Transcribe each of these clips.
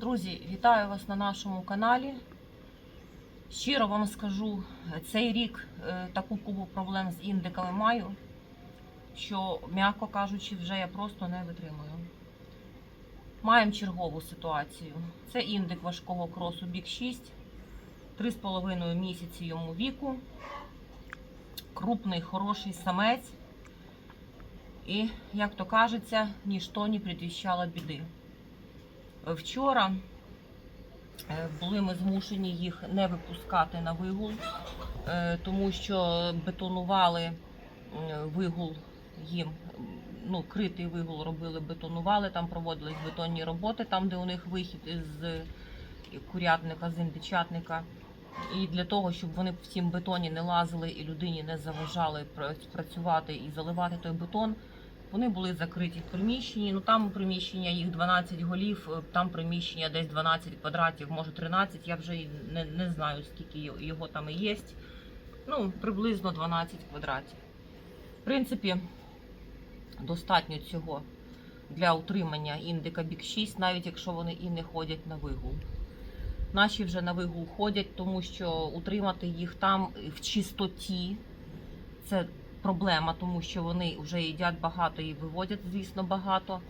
Друзі, вітаю вас на нашому каналі. Щиро вам скажу, цей рік е, таку кубу проблем з індиками маю, що, м'яко кажучи, вже я просто не витримую. Маємо чергову ситуацію. Це індик важкого кросу бік 6, 3,5 місяці йому віку, крупний, хороший самець. І, як то кажеться, ніщо не предвіщало біди. Вчора е, були ми змушені їх не випускати на вигул, е, тому що бетонували вигул їм. Ну, критий вигул робили, бетонували, там проводились бетонні роботи, там, де у них вихід із курятника, з індичатника. І для того, щоб вони в цім бетоні не лазили і людині не заважали пра- працювати і заливати той бетон, вони були закриті в приміщенні. Ну там приміщення їх 12 голів, е, там приміщення десь 12 квадратів, може 13. Я вже не, не знаю, скільки його- там і є. Ну, приблизно 12 квадратів. В принципі, достатньо цього для утримання індика бік 6, навіть якщо вони і не ходять на вигул. Наші вже на вигул ходять, тому що утримати їх там в чистоті це проблема, тому що вони вже їдять багато і виводять, звісно, багато.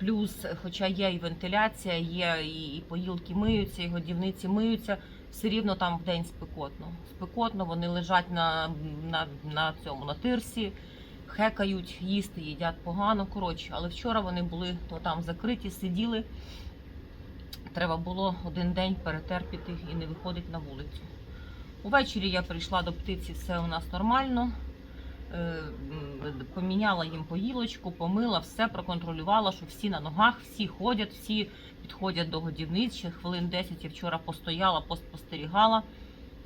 Плюс, хоча є і вентиляція, є і, поїлки миються, і годівниці миються, все рівно там в день спекотно. Спекотно, вони лежать на, на, на цьому на тирсі, хекають, їсти, їдять погано. Коротше, але вчора вони були то там закриті, сиділи. Треба було один день перетерпіти і не виходити на вулицю. Увечері я прийшла до птиці, все у нас нормально. Е, Поміняла їм поїлочку, помила, все проконтролювала, що всі на ногах, всі ходять, всі підходять до годівниць. Ще хвилин 10 я вчора постояла, поспостерігала.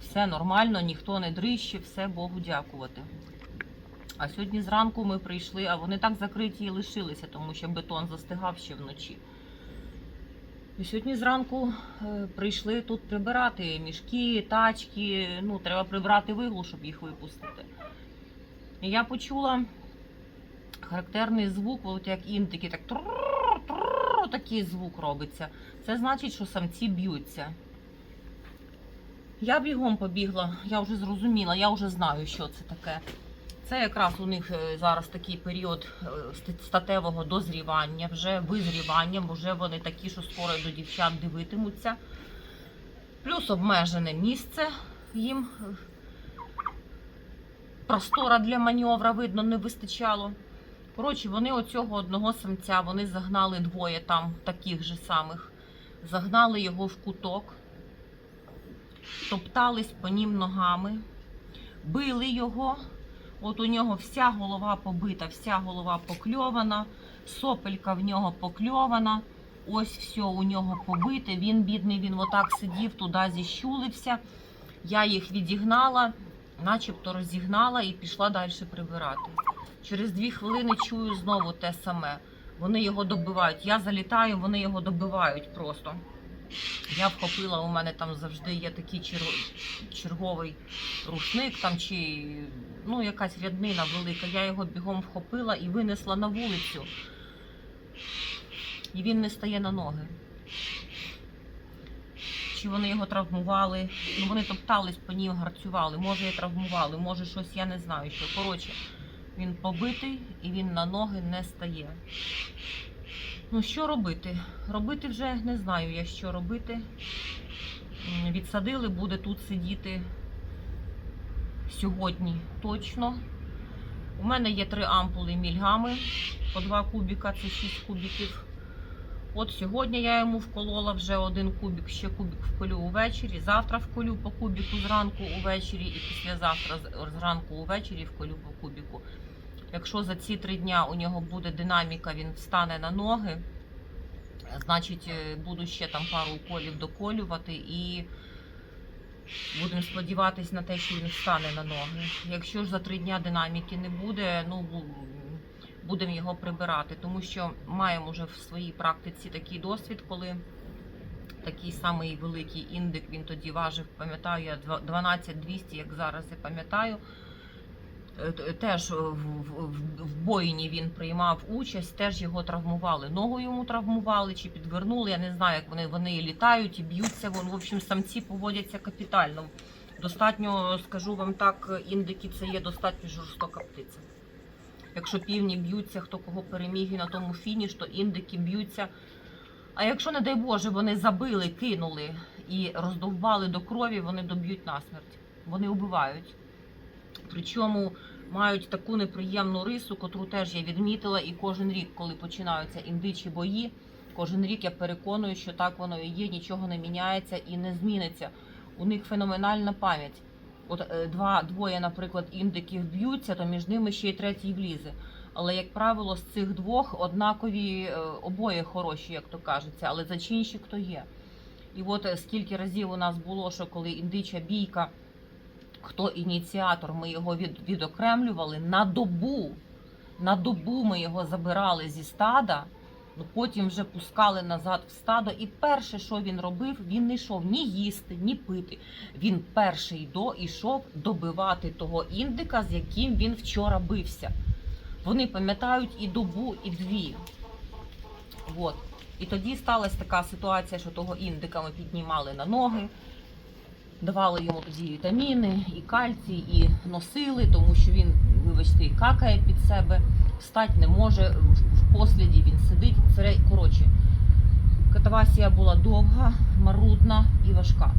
Все нормально, ніхто не дрищив, все Богу дякувати. А сьогодні зранку ми прийшли, а вони так закриті і лишилися, тому що бетон застигав ще вночі. І сьогодні зранку е, прийшли тут прибирати мішки, тачки. Ну, треба прибрати вигул, щоб їх випустити. Я почула характерний звук, от як індики, так такий звук робиться. Це значить, що самці б'ються. Я бігом побігла, я вже зрозуміла, я вже знаю, що це таке. Це якраз у них е, зараз такий період е, статевого дозрівання, вже визрівання, бо вже вони такі, що скоро до дівчат дивитимуться. Плюс обмежене місце їм. Простора для маневра, видно, не вистачало. Коротше, вони оцього одного самця, вони загнали двоє там таких же самих. Загнали його в куток, топтались по нім ногами, били його. От у нього вся голова побита, вся голова покльована, сопелька в нього покльована. Ось все у нього побите. Він, бідний, він отак сидів, туди зіщулився. Я їх відігнала, начебто розігнала і пішла далі прибирати. Через дві хвилини чую знову те саме. Вони його добивають. Я залітаю, вони його добивають просто. Я вхопила, у мене там завжди є такий чер- черговий рушник там чи ну, якась ряднина велика. Я його бігом вхопила і винесла на вулицю. І він не стає на ноги. Чи вони його травмували? Ну вони топтались по ній, гарцювали. Може, і травмували, може щось, я не знаю що. Коротше, він побитий і він на ноги не стає. Ну, що робити? Робити вже не знаю я, що робити. Відсадили, буде тут сидіти сьогодні точно. У мене є три ампули мільгами по два кубіка, це 6 кубіків. От сьогодні я йому вколола вже один кубік, ще кубік вколю увечері. Завтра вколю по кубіку зранку увечері і післязавтра зранку увечері вколю по кубіку. Якщо за ці три дня у нього буде динаміка, він встане на ноги, значить е, буду ще там пару уколів доколювати і будемо сподіватися на те, що він встане на ноги. Якщо ж за три дня динаміки не буде, ну будемо його прибирати, тому що маємо вже в своїй практиці такий досвід, коли такий самий великий індик він тоді важив, пам'ятаю, я 12-200, як зараз я пам'ятаю. е, теж в, в, в- боїні він приймав участь, теж його травмували. Ногу йому травмували чи підвернули. Я не знаю, як вони, вони літають і б'ються. Вон, в общем, самці поводяться капітально. Достатньо, скажу вам так, індики це є достатньо жорстока птиця. Якщо півні б'ються, хто кого переміг і на тому фініш, то індики б'ються. А якщо, не дай Боже, вони забили, кинули і роздовбали до крові, вони доб'ють насмерть. Вони вбивають. Причому мають таку неприємну рису, котру теж я відмітила, і кожен рік, коли починаються індичі бої, кожен рік я переконую, що так воно і є, нічого не міняється і не зміниться. У них феноменальна пам'ять. От е, два, двоє, наприклад, індиків б'ються, то між ними ще й третій влізе. Але, як правило, з цих двох однакові е, обоє хороші, як то кажеться, але зачинщик то є. І от е, скільки разів у нас було, що коли індича бійка, хто ініціатор, ми його від, відокремлювали на добу. На добу ми його забирали зі стада, потім вже пускали назад в стадо. І перше, що він робив, він не йшов ні їсти, ні пити. Він перший до ішов добивати того індика, з яким він вчора бився. Вони пам'ятають і добу, і дві. От. І тоді сталася така ситуація, що того індика ми піднімали на ноги, давали йому тоді вітаміни, і кальцій, і носили, тому що він, вибачте, і какає під себе, встати не може, в- посліді він катавасія була довга, марудна і важка.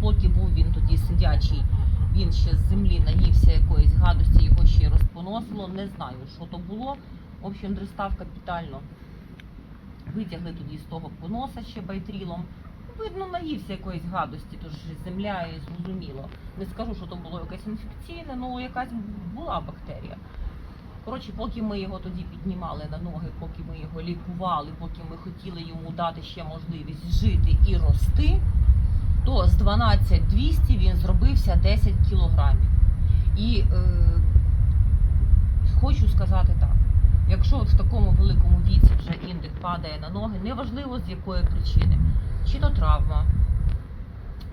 Поки був він тоді сидячий, він ще з землі наївся якоїсь гадості, його ще розпоносило. Не знаю, що то було. В общем, дристав капітально. Витягли тоді з того поноса ще байтрілом. Видно, наївся якоїсь гадості, тож земля і зрозуміло. Не скажу, що то було якесь інфекційне, але якась була бактерія. Коротше, поки ми його тоді піднімали на ноги, поки ми його лікували, поки ми хотіли йому дати ще можливість жити і рости, то з 12-200 він зробився 10 кілограмів. І е, хочу сказати так: якщо от в такому великому віці вже індик падає на ноги, неважливо з якої причини, чи то травма,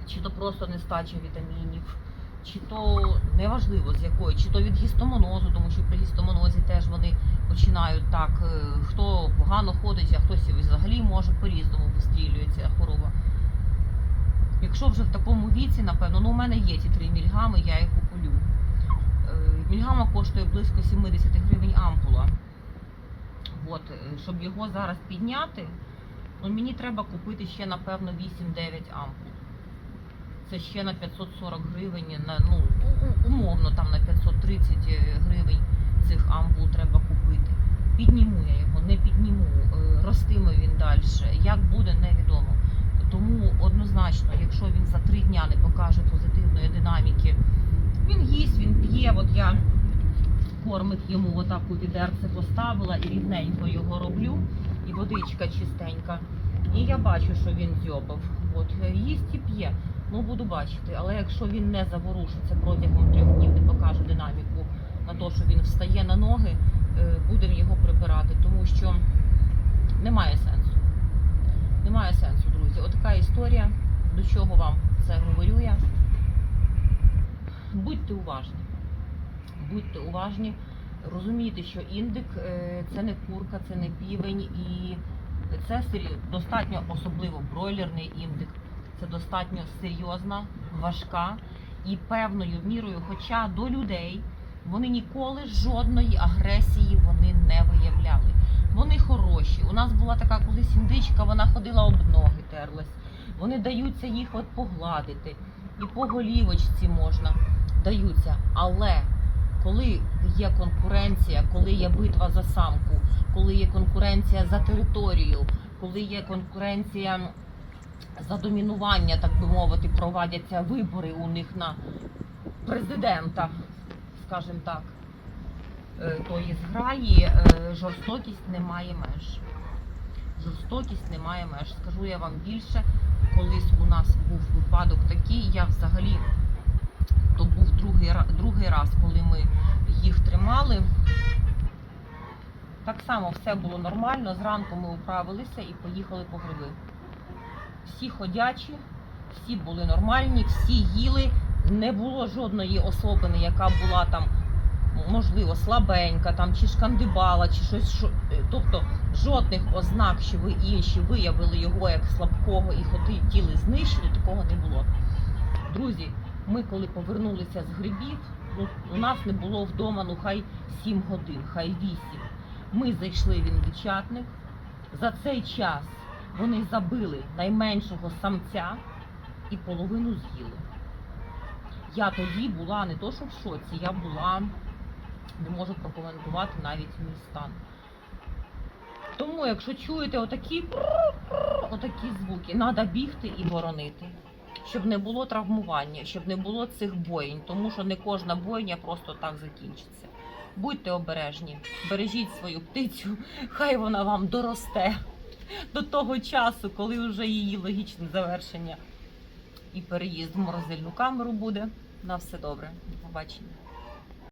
чи то просто нестача вітамінів, чи то неважливо з якої, чи то від гістомонозу, тому що при гістомонозі теж вони починають так, е, хто погано ходить, а хтось взагалі може по-різному вистрілюється хвороба. Якщо вже в такому віці, напевно, ну у мене є ті 3 мільгами, я їх куплю. Е, Мільгама коштує близько 70 гривень ампула. От, е, щоб його зараз підняти, ну мені треба купити ще, напевно, 8-9 ампул. Це ще на 540 гривень, на, ну, умовно там на 530 гривень цих ампул треба купити. Підніму я його, не підніму, е, ростиме він далі. Як буде, невідомо. Тому однозначно, якщо він за три дня не покаже позитивної динаміки, він їсть, він п'є. От я кормик йому отак у відерце поставила і рівненько його роблю, і водичка чистенька. І я бачу, що він дзьобав. От е, їсть і п'є. Ну буду бачити. Але якщо він не заворушиться протягом трьох днів, не покаже динаміку на те, що він встає на ноги, е, будемо його прибирати, тому що немає сенсу. Немає сенсу, друзі. Отака історія. До чого вам це говорю я? Будьте уважні. Будьте уважні. Розумійте, що індик е, це не курка, це не півень і це достатньо особливо бройлерний індик. Це достатньо серйозна, важка і певною мірою, хоча до людей вони ніколи жодної агресії вони не виявляли. Вони хороші. У нас була така колись індичка, вона ходила об ноги, терлась. Вони даються їх от погладити. І по голівочці можна даються. Але коли є конкуренція, коли є битва за самку, коли є конкуренція за територію, коли є конкуренція за домінування, так би мовити, проводяться вибори у них на президента, скажімо так, е, тої зграї, е, жорстокість не має меж. Жорстокість не має меж. Скажу я вам більше, колись у нас був випадок такий, я взагалі то був другий, другий раз, коли ми їх тримали. Так само все було нормально. Зранку ми управилися і поїхали по гриби. Всі ходячі, всі були нормальні, всі їли, Не було жодної особини, яка була там, можливо, слабенька, там, чи шкандибала, чи щось. що- е, Тобто жодних ознак, що ви інші виявили його як слабкого і хотіли знищити, такого не було. Друзі, ми коли повернулися з грибів, ну, у нас не було вдома, ну хай 7 годин, хай 8. Ми зайшли в індичатник. За цей час вони забили найменшого самця і половину з'їли. Я тоді була не то, що в шоці, я була, не можу прокоментувати навіть мій стан. Тому, якщо чуєте отакі, отакі звуки, треба бігти і боронити, щоб не було травмування, щоб не було цих боїнь, тому що не кожна бойня просто так закінчиться. Будьте обережні, бережіть свою птицю, хай вона вам доросте до того часу, коли вже її логічне завершення і переїзд в морозильну камеру буде. На все добре. До побачення.